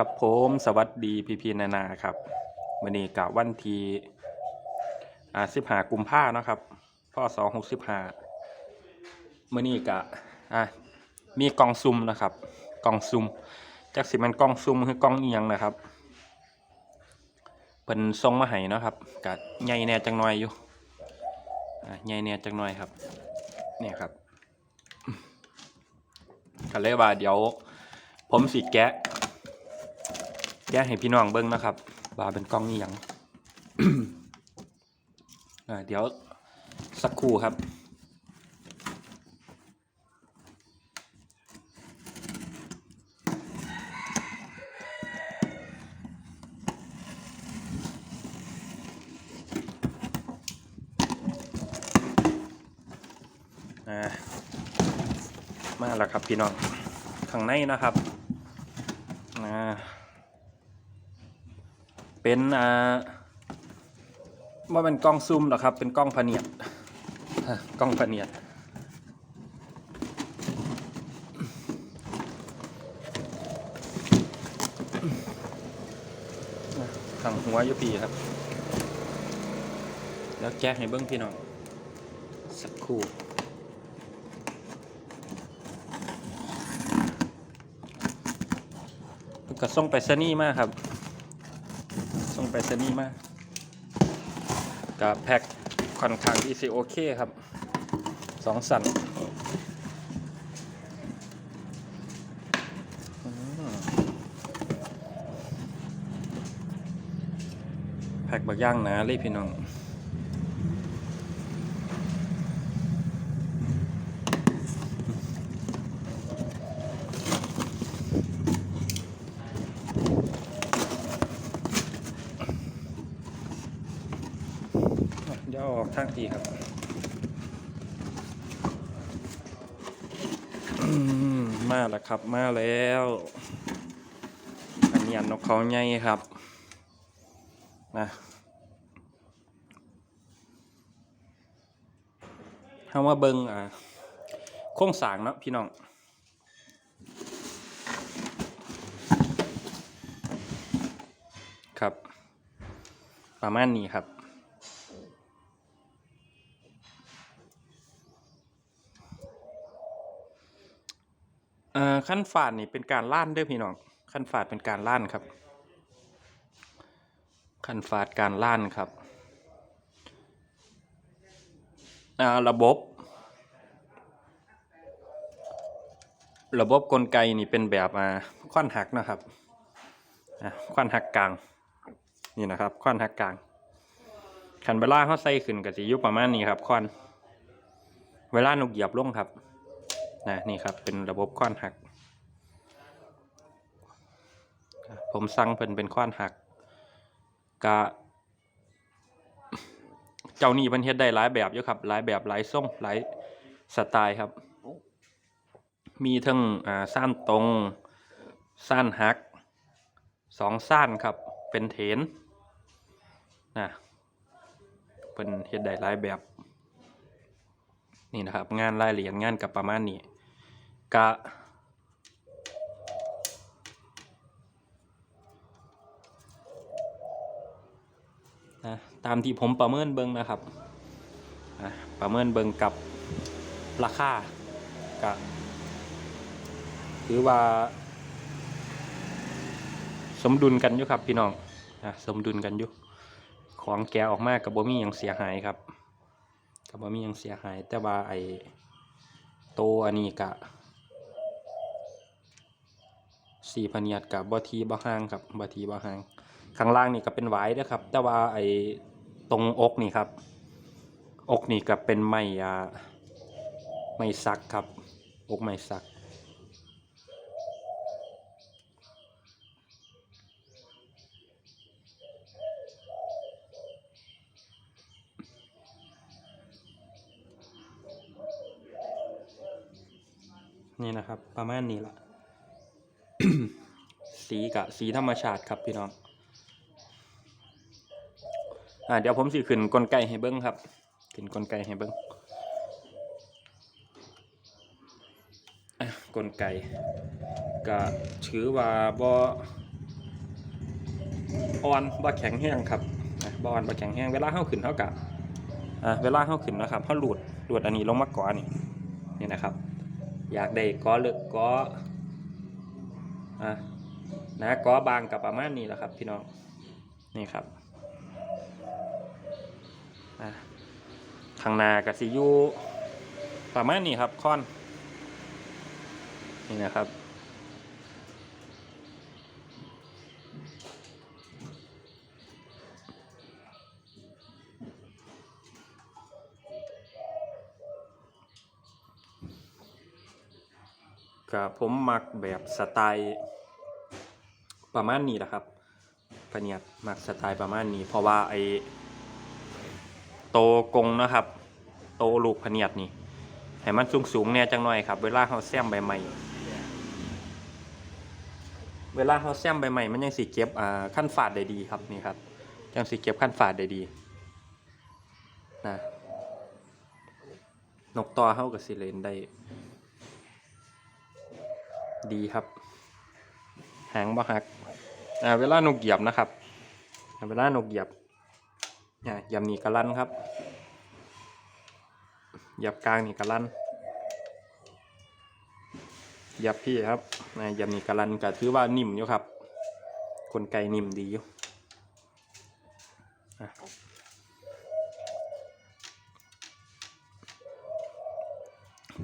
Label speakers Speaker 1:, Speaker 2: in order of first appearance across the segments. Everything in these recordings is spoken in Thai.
Speaker 1: ครับผมสวัสดีพี่พีนานาครับวันนี้กับวันที่อ่าสิบหากุมภาเนาะครับพ่อสองหกสิบห้ามื่อนี้กะอะมีกล่องซุ่มนะครับกล่องซุ่มจากสิมันกล่องซุ่มคือกล่องเอียงนะครับเป็นทรงมาให้เนาะครับกะใหญ่แน่จังหน่อยอยู่อะใหญ่แน่จังหน่อยครับ เนี่ยครับก็เลยว่าเดี๋ยวผมสิแกะ แกะให้พี่น้องเบิ้งนะครับว่าเป็นกล้องนี่ยังอ่าเดี๋ยวสักครู่ครับมาแล้วครับพี่น้องข้างในนะครับอ่า เป็นอ่าว่าเป็นกล้องซูมหรอกครับ เป็นกล้องพเนียดกล้องพเนียดขังหัวยู่ปีครับ แล้วแจ้งให้เบิ้งพี่น้องสักครู่ก็ส่งไปสนีย์มากครับ ไปสนีย์มากกับแพ็คค่อนข้างที่สิโอเคครับสองสั่นแพ็คบักย่างนะเลยพี่น้อง เดี๋ยวเอออกทางทีครับมาแล้วครับมาแล้วอันนี้อันนกเขาใหญ่ครับนะคำว่าเบิงอ่าโค้งสางเนาะพี่น้องครับ ประมาณนี้ครับ อ่อขั้นฝาดนี่เป็นการล่านเด้อพี่น้องขั้นฝาดเป็นการล่านครับ ขั้นฝาดการล่านครับอ่าระบบ ระบบกลไกนี่เป็นแบบอ่าควันหักนะครับอะควันหักกลางนี่นะครับควันหักกลางขันเวลาเขาใส่ขึ้นก็จะยู่ประมาณนี้ครับควันเวลานกเหยียบลงครับ นะนี่ครับเป็นระบบค้อนหัก ผมสั่งเพิ่นเป็นค้อนหักกะเจ้านี่เพิ่นเฮ็ดได้หลายแบบอยู่ครับหลายแบบหลายทรงหลายสไตล์ครับ มีทั้งอ่าซ่านตรงซ่านหักสองซ่านครับเป็นเถนนะเพิ่นเฮ็ดได้หลายแบบ นี่นะครับ งานรายละเอียดงานกับประมาณนี้ กะนะตามที่ผมประเมินเบิงนะครับนะประเมินเบิงกับราคากะถือว่า สมดุลกันอยู่ครับพี่น้องนะสมดุลกันอยู่ของแกออกมากกับบ่มีหยังเสียหายครับกับบ่มีหยังเสียหาย แต่ว่าไอ้โตอันนี้กะ สี่พันยัดกับบ่ทีบ่ห่างครับบ่ทีบ่ห่างข้างล่างนี่ก็เป็นหวายเด้อครับ แต่ว่าไอ้ตรงอกนี่ครับ อกนี่ก็เป็นไม้อ่าไม้สักครับ อกไม้สักนี่นะครับประมาณนี้ละ สีกะสีธรรมชาติครับพี่น้องอ่าเดี๋ยวผมสิขึ้นกลไกให้เบิ้งครับขึ้นกลไกให้เบิ้งกลไกก็ถือว่าบ่อ่อนบ่แข็งแห้งครับบ่อ่อนบ่แข็งแห้งเวลาเฮาขึ้นเฮากะอ่าเวลาเฮาขึ้นนะครับเฮาหลุดหลุดอันนี้ลงมาก่อนนี่นี่นะครับ อยากได้ก้อเลิกก้ออะ นะก้อบางกับประมาณนี้แหละครับ พี่น้องนี่ครับอะข้างหน้ากับซียูประมาณนี้ครับค่อนนี่นะครับกับผมมักแบบสไตล์ ประมาณนี้แหละครับพเนียดมักสไตล์ประมาณนี้ เพราะว่าไอโตกงนะครับ โตลูกพเนียดนี่ให้มันสูงสูงๆแน่ยจังหน่อยครับ เวลาเขาแซมใบใหม่เวลาเขาแซมใบใหม่มันยังสีเก็บอ่าขั้นฝาดได้ดีครับนี่ครับยังสีเก็บขั้นฝาดได้ดีนะนกต่อเข้ากับสิเลนได้ ดีครับ หางบ่หักอ่าเวลานกเหยียบนะครับเวลานกเหยียบอ่าเหยียบนี่กระลันครับเหยียบกลางนี่กระลันเหยียบพี่ครับอ่าเหยียบนี่กระลันก็ถือว่านิ่มอยู่ครับคนไก่นิ่มดีอยู่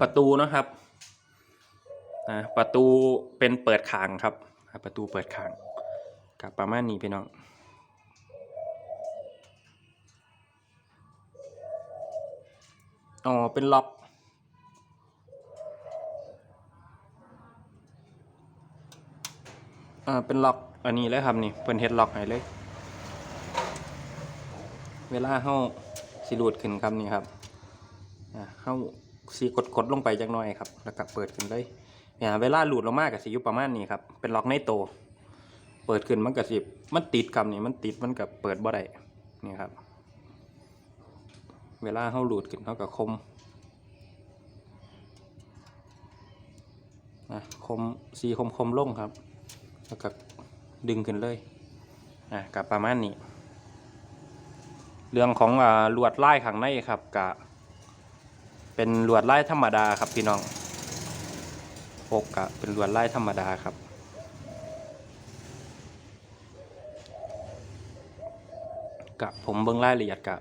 Speaker 1: ประตูนะครับประตูเป็นเปิดขางครับ อ่าประตูเปิดขางกับประมาณนี้พี่น้องอ๋อเป็นล็อกอ่าเป็นล็อกอันนี้เลยครับนี่เพิ่นเฮ็ดล็อกให้เลย เวลาเฮาสิรูดขึ้นครับนี่ครับอ่าเฮาสีกดกดๆลงไปจักหน่อยครับ แล้วก็เปิดขึ้นเลย เนี่ยเวลาหลุดลงมากกับสิอยู่ประมาณนี้ครับ เป็นล็อกในโต เปิดขึ้นมันกับสิบมันติดกับนี่มันติดมันกับเปิดบ่ได้นี่ครับ เวลาเขาหลุดขึ้นเขากับคมนะคมสีคมคมลงครับ แล้วก็ดึงขึ้นเลยอะกับประมาณนี้ เรื่องของอ่าลวดไลายข้างในครับกะเป็นลวดไลายธรรมดาครับพี่น้อง กกะเป็นลวดลายธรรมดาครับ กะผมเบิ่งรายละเอียดกะ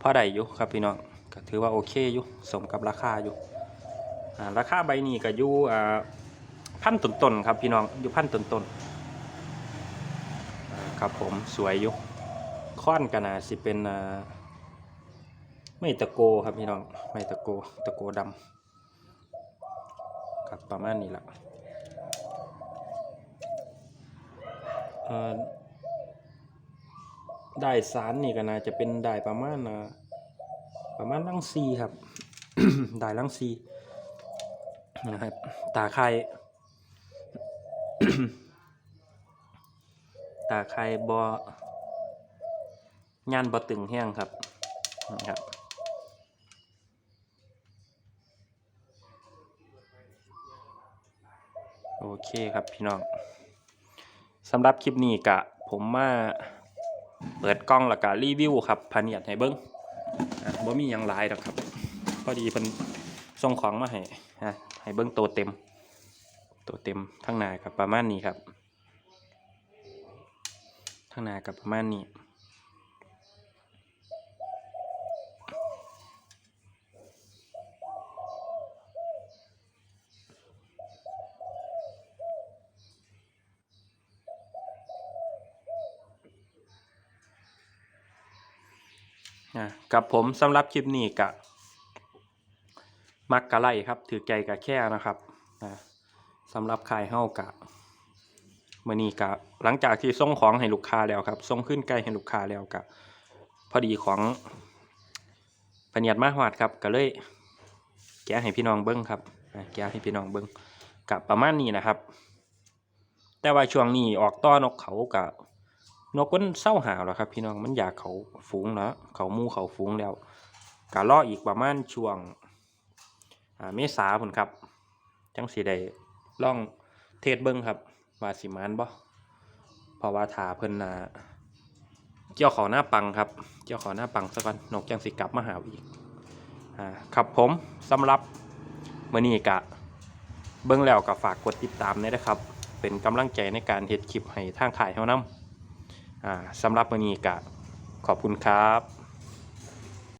Speaker 1: พอได้อยู่ครับพี่น้องก็ถือว่าโอเคอยู่สมกับราคาอยู่ราคาใบนี้ก็อยู่อ่าพันต้นๆครับพี่น้องอยู่พันต้นๆอ่าครับผมสวยอยู่ค่อนกันนาสิเป็นไม่ตะโกครับพี่น้องไม่ตะโกตะโกดำ ครับประมาณนี้แหละได้สารนี่ก็น่าจะเป็นได้ประมาณประมาณลังซีครับได้ลังซีนะครับตาไข่ตาไข่บอย่านบ่ตึงแห้งครับนะครับ โอเคครับพี่น้องสำหรับคลิปนี้กะผมมาเปิดกล้องแล้วก็รีวิวครับพาเนียดให้เบิ้งอะบ่มีหยังหลายดอกครับ พอดีเพิ่นส่งของมาให้ฮะให้เบิ้งตัวเต็มตัวเต็มทั้งหน้ากับประมาณนี้ครับทั้งหน้ากับประมาณนี้ อะ กับผมสำหรับคลิปนี้กะมักกะไลครับ ถือใจกะแค่นะครับอะสำหรับขายเฮากะมื่อนี้กะหลังจากที่ส่งของให้ลูกค้าแล้วครับส่งขึ้นใกล้ให้ลูกค้าแล้วกะพอดีของพเนียดมาหวาดครับก็เลยแกะให้พี่น้องเบิ้งครับแกะให้พี่น้องเบิ้งกับประมาณนี้นะครับ แต่ว่าช่วงนี้ออกต้อนกเขากะ นกมันเศร้าหาวแล้วครับ พี่น้องมันอยากเขาฝูงแล้วเขาหมูเขาฝูงแล้วกะรออีกประมาณช่วงเมษาพุ่นครับ จังสีได้ล่องเทศเบิ้งครับ ว่าสิมานบ่เพราะว่าถาเพิ่นน่ะเกี่ยวเขอหน้าปังครับเกี่ยวเขอหน้าปังสักวันนกจังสิกลับมาหาอีกอ่าครับผมสำหรับมื้อนี้กะเบิ่งแล้วก็ฝากกดติดตามด้วยนะครับ เป็นกำลังใจในการเฮ็ดคลิปให้ทางขายเฮานำอ่า สำหรับวันนี้ก็ขอบคุณครับ